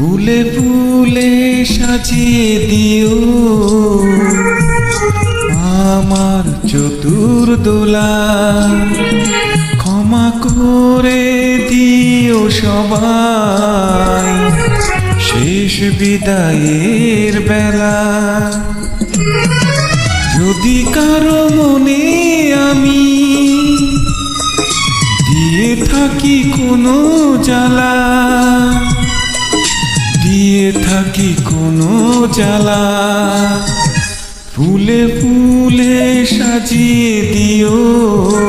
ফুলে ফুলে সাজিয়ে দিও। আমার চতুর দোলা, ক্ষমা করে দিও সবাই। শেষ বিদায়ের বেলা, যদি কারও মনে আমি দিয়ে থাকি কোনো জ্বালা থাকি কোনো জ্বালা। ফুলে ফুলে সাজিয়ে দিও।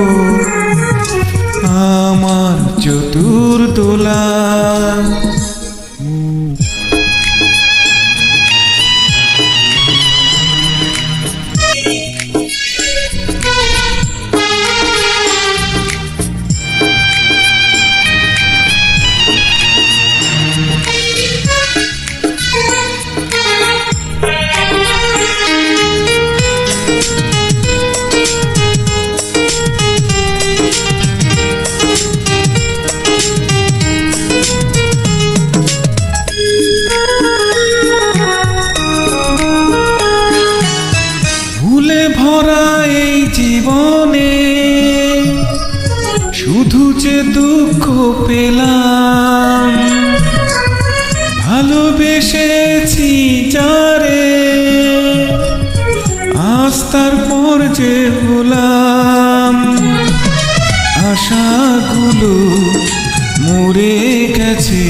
ভরা এই জীবনে। শুধু যে দুঃখ পেলাম, ভালোবেসেছি যারে। আস্তার পর যে হলাম, আশাগুলো মরে গেছে,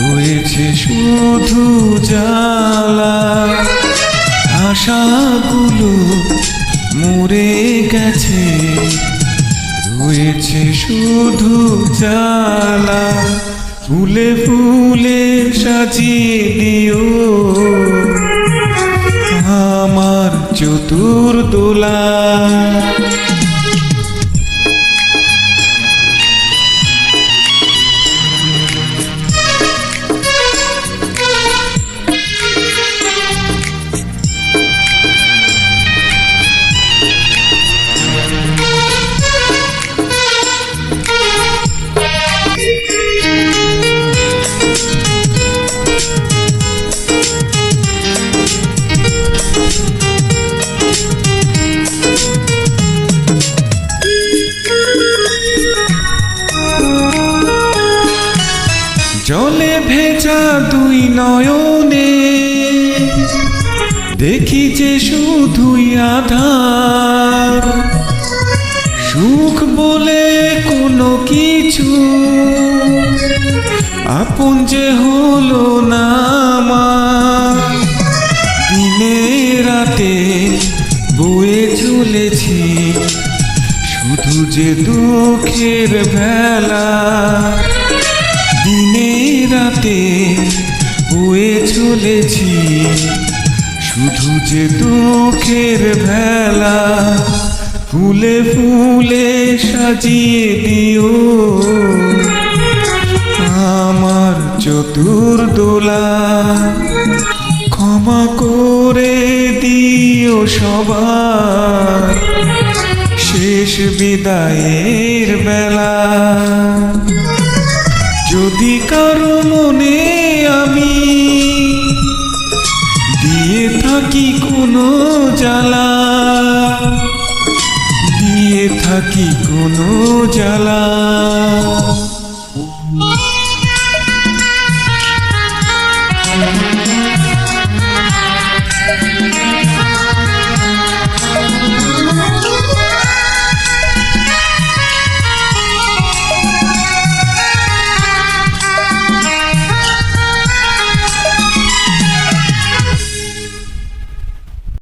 রয়েছে শুধু জ্বালা। আশাগুলো মরে গেছে রয়েছে শুধু জ্বালা। ফুলে ফুলে সাজিয়ে দিও। আমার চতুর দোলা ভেজা দুই নয়নে। দেখি যে শুধুই আধার। সুখ বলে কোনো কিছু আপন যে হলো না দিনে রাতে বয়ে চলেছি শুধু যে দুঃখের ভেলা দিনে রাতে বয়ে চলেছি। শুধু যে দুঃখের ভেলা ফুলে ফুলে সাজিয়ে দিও। আমার চতুর দোলা, ক্ষমা করে দিও সবার। শেষ বিদায়ের বেলা যদি কারও মনে আমি। দিয়ে থাকি কোনো জ্বালা। দিয়ে থাকি কোনো জ্বালা।